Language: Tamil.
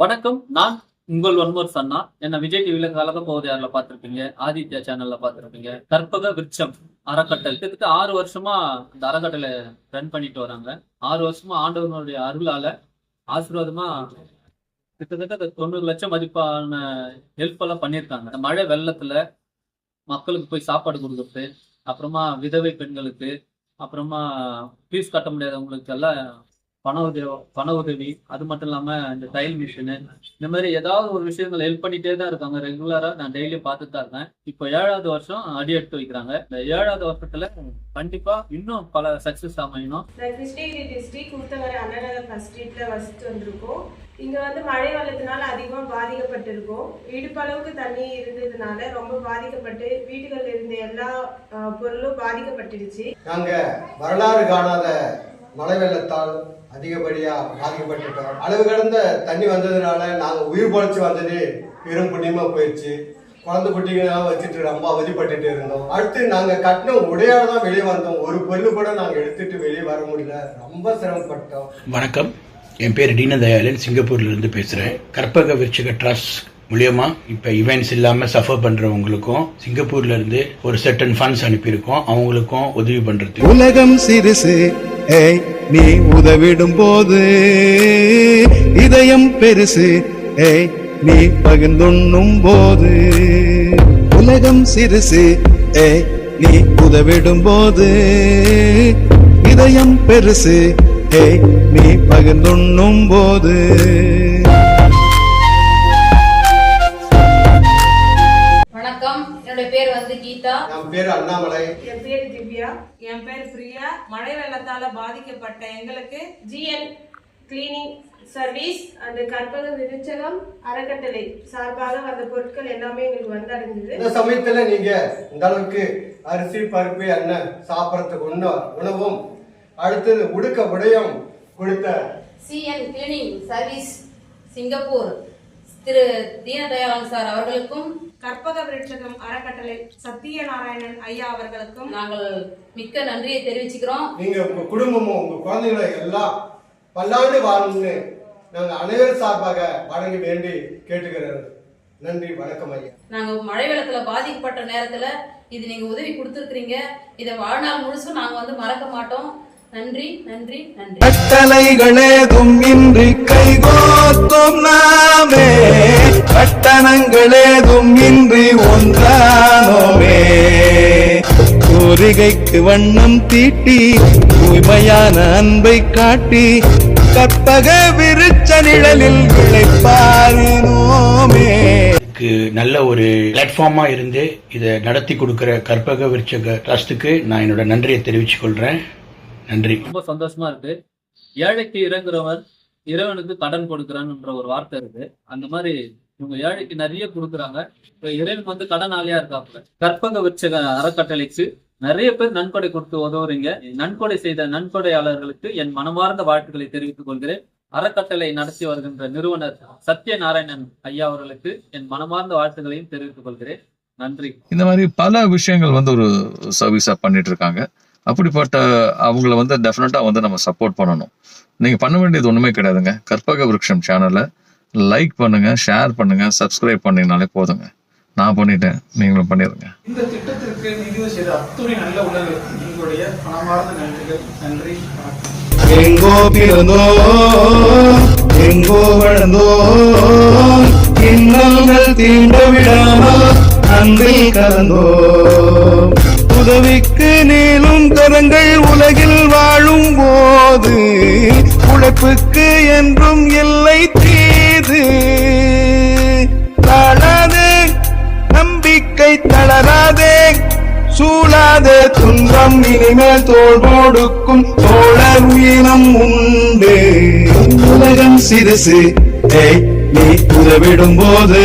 வணக்கம் நான் உங்கள் ஒன்மோர் சன்னா. என்ன விஜய் டிவியில கலக்க போவது யாரில் ஆதித்யா சேனல்ல பார்த்துருப்பீங்க. கற்பக விருட்சம் அறக்கட்டளை. கிட்டத்தட்ட ஆறு வருஷமா இந்த அறக்கட்டளை ரன் பண்ணிட்டு வராங்க. ஆறு வருஷமா ஆண்டவனுடைய அருளால ஆசீர்வாதமா கிட்டத்தட்ட தொண்ணூறு லட்சம் மதிப்பான ஹெல்ப் எல்லாம் பண்ணியிருக்காங்க. இந்த மழை வெள்ளத்துல மக்களுக்கு போய் சாப்பாடு கொடுக்குறது அப்புறமா விதவை பெண்களுக்கு அப்புறமா ஃபீஸ் கட்ட முடியாதவங்களுக்கு எல்லாம் பண உதவி பண உதவி அது மட்டும் இல்லாம இந்த தையல் மிஷினு இந்த மாதிரி ஏதாவது ஒரு விஷயங்கள் ஹெல்ப் பண்ணிட்டே தான் இருக்காங்க. ரெகுலரா நான் டெய்லியும் பார்த்துட்டு தான் இருக்கேன். இப்போ ஏழாவது வருஷம் அடி எடுத்து வைக்கிறாங்க. இந்த ஏழாவது வருஷத்துல கண்டிப்பா இன்னும் பல சக்சஸ் அமையணும். கிருஷ்ணகிரி டிஸ்ட்ரிக்ட் ஊத்தங்கரை அண்ணநகர் ஃபர்ஸ்ட் ஸ்ட்ரீட்ல வசித்து வந்திருக்கோம். இங்க வந்து மழை வெள்ளத்தினால அதிகமா பாதிக்கப்பட்டிருக்கோம். இடுப்பளவுக்கு தண்ணி இருந்ததுனால ரொம்ப பாதிக்கப்பட்டு வீடுகள்ல இருந்த எல்லா பொருளும் பாதிக்கப்பட்டுடுச்சு. நாங்க வரலாறு காணாத மழை வெள்ளத்தால் அதிகப்படியா பாதிக்கப்பட்டுட்டோம் அளவு கடந்த தண்ணி வந்ததுனால நாங்க உயிர் பொழைச்சு வந்தது பெரும் புண்ணியமா போயிடுச்சு. குழந்தை குட்டிகளாக வச்சுட்டு ரொம்ப அவதிப்பட்டுட்டு இருந்தோம். அடுத்து நாங்கள் கட்டின உடையால தான் வெளியே வந்தோம். ஒரு பொருள் கூட நாங்கள் எடுத்துட்டு வெளியே வர முடியல. ரொம்ப சிரமப்பட்டோம். வணக்கம். என் பேர் தீனதயாளன் சிங்கப்பூர்ல இருந்து பேசுறேன். கற்பக விருச்சிக ட்ரஸ்ட் மூலியமா இப்ப இவெண்ட்ஸ் இல்லாம சஃபர் பண்றவங்களுக்கும் சிங்கப்பூர்ல இருந்து ஒரு செட்டன் ஃபண்ட்ஸ் அனுப்பியிருக்கோம். அவங்களுக்கும் உதவி பண்றது உலகம் சிறுசு ஏய் நீ உதவிடும் போது இதயம் பெருசு ஏய் நீ பகிர்ந்துண்ணும் போது உலகம் சிறுசு ஏய் நீ உதவிடும் போது இதயம் பெருசு ஏய் நீ பகிர்ந்துண்ணும் போது வணக்கம் என்னோட பேர் வந்து கீதா. என் பேர் அண்ணாமலை. என் பேர் திவ்யா. என் பேர் பிரியா. மழை வெள்ளத்தால பாதிக்கப்பட்ட எங்களுக்கு ஜிஎன் கிளீனிங் சர்வீஸ் அந்த கற்பக விருச்சகம் அறக்கட்டளை சார்பாக வந்த பொருட்கள் எல்லாமே எங்களுக்கு வந்தடைஞ்சது. இந்த சமயத்துல நீங்க இந்த அளவுக்கு அரிசி பருப்பு எண்ணெய் சாப்பிடறதுக்கு உண்ண உணவும் அடுத்தது உடுக்க உடையும் கொடுத்த C N cleaning service Singapore. Thiru Deenadayalan sir அவர்களுக்கும் கற்பக விருட்சகம் அறக்கட்டளை சத்தியநாராயணன் ஐயா அவர்களுக்கும் நாங்கள் மிக்க நன்றியை தெரிவிச்சுக்கிறோம். நீங்க உங்க குடும்பமும் உங்க குழந்தைகளை எல்லாம் பல்லாண்டு வாழணும்னு நாங்க அனைவரும் சார்பாக வணங்கி வேண்டி கேட்டுக்கிறோம் நன்றி வணக்கம் ஐயா. நாங்க மழை வெள்ளத்துல பாதிக்கப்பட்ட நேரத்துல இது நீங்க உதவி கொடுத்துருக்கீங்க இதை வாழ்நாள் முழுசும் நாங்க வந்து மறக்க மாட்டோம். நன்றி நன்றி நன்றி. கட்டளைகளேதும் இன்றி கைகோத்தும் நாமே. கட்டணங்களேதும் இன்றி ஒன்றானோமே. கோரிகைக்கு வண்ணம் தீட்டி தூய்மையான அன்பை காட்டி கற்பக விருச்ச நிழலில் விளைப்பாரினோமே நல்ல ஒரு பிளாட்ஃபார்மா இருந்து இதை நடத்தி கொடுக்கிற கற்பக விருச்சக ட்ரஸ்ட்டுக்கு நான் என்னோட நன்றியை தெரிவிச்சுக் கொள்றேன். நன்றி. ரொம்ப சந்தோஷமா இருக்கு. ஏழைக்கு இறங்குறவர் இறைவனுக்கு கடன் கொடுக்குறான்ன்ற ஒரு வார்த்தை இருக்கு. அந்த மாதிரி இவங்க ஏழைக்கு நிறைய கொடுக்குறாங்க. இப்போ இறைவன் வந்து கடனாளியா இருக்காப்புல. கற்பக விருட்சக அறக்கட்டளைக்கு நிறைய பேர் நன்கொடை கொடுத்து உதவுறீங்க. நன்கொடை செய்த நன்கொடையாளர்களுக்கு என் மனமார்ந்த வாழ்த்துக்களை தெரிவித்துக் கொள்கிறேன். அறக்கட்டளை நடத்தி வருகின்ற நிறுவனர் சத்யநாராயணன் ஐயா அவர்களுக்கு என் மனமார்ந்த வாழ்த்துக்களையும் தெரிவித்துக் கொள்கிறேன். நன்றி. இந்த மாதிரி பல விஷயங்கள் வந்து ஒரு சர்வீஸா பண்ணிட்டு இருக்காங்க அப்படிப்பட்ட அவங்கள வந்து டெஃபினட்டா வந்து நம்ம சப்போர்ட் பண்ணணும். நீங்க பண்ண வேண்டியது ஒண்ணுமே கிடையாதுங்க. கற்பக விருட்சம் சேனலை லைக் பண்ணுங்க ஷேர் பண்ணுங்க சப்ஸ்கிரைப் பண்ணீங்கனாலே போதுங்க. நான் பண்ணிட்டேன். நீங்களும் பண்ணிடுங்க இந்த திட்டத்திற்கு நிதி செய்த அத்துணை நல்ல உணர்வு உங்களுடைய மனமார்ந்த நன்றிகள். நன்றி எங்கோ பிறந்தோ எங்கோ வளர்ந்தோ இன்னல்கள் தீண்ட விடாமல் அன்பில் கலந்தோ. உதவிக்கு நீளும் கரங்கள் உலகில் வாழும் போது உழைப்புக்கு என்றும் எல்லை சூழாத துன்பம் இனிமேல் தோல் போடுக்கும் தோழர் உயிரம் உண்டு. உலகம் சிறுசு நீ உதவிடும் போது